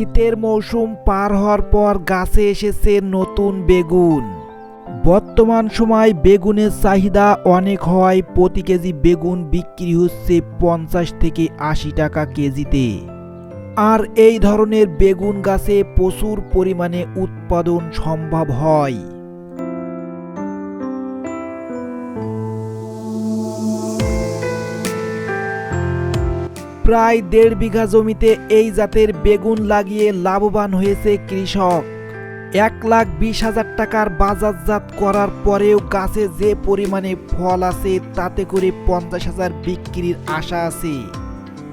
শীতের মৌসুম পার হওয়ার পর গাছে এসেছে নতুন বেগুন। বর্তমান সময় বেগুনের চাহিদা অনেক হয় প্রতি কেজি বেগুন বিক্রি হচ্ছে পঞ্চাশ থেকে আশি টাকা কেজিতে। আর এই ধরনের বেগুন গাছে প্রচুর পরিমাণে উৎপাদন সম্ভব হয়। প্রায় দেড় বিঘা জমিতে এই জাতের বেগুন লাগিয়ে লাভবান হয়েছে কৃষক। এক লাখ বিশ হাজার টাকার বাজারজাত করার পরেও গাছে যে পরিমাণে ফল আছে, তাতে করে পঞ্চাশ হাজার বিক্রির আশা আছে।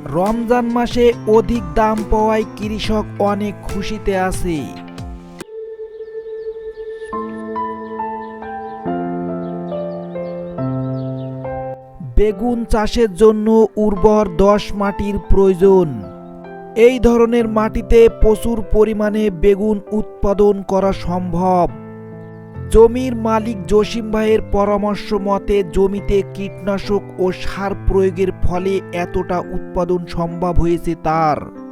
রমজান মাসে অধিক দাম পাওয়ায় কৃষক অনেক খুশিতে আছে। বেগুন চাষের জন্য উর্বর দশ মাটির প্রয়োজন। এই ধরনের মাটিতে প্রচুর পরিমাণে বেগুন উৎপাদন করা সম্ভব। জমির মালিক জসিম ভাইয়ের পরামর্শ মতে, জমিতে কীটনাশক ও সার প্রয়োগের ফলে এতটা উৎপাদন সম্ভব হয়েছে তার।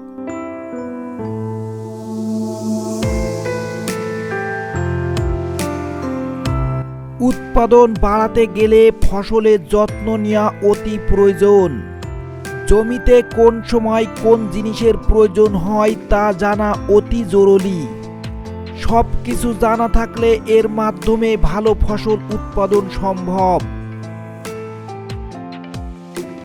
উৎপাদন বাড়াতে গেলে ফসলের যত্ন নেওয়া অতি প্রয়োজন। জমিতে কোন সময় কোন জিনিসের প্রয়োজন হয় তা জানা অতি জরুরি। সব কিছু জানা থাকলে এর মাধ্যমে ভালো ফসল উৎপাদন সম্ভব।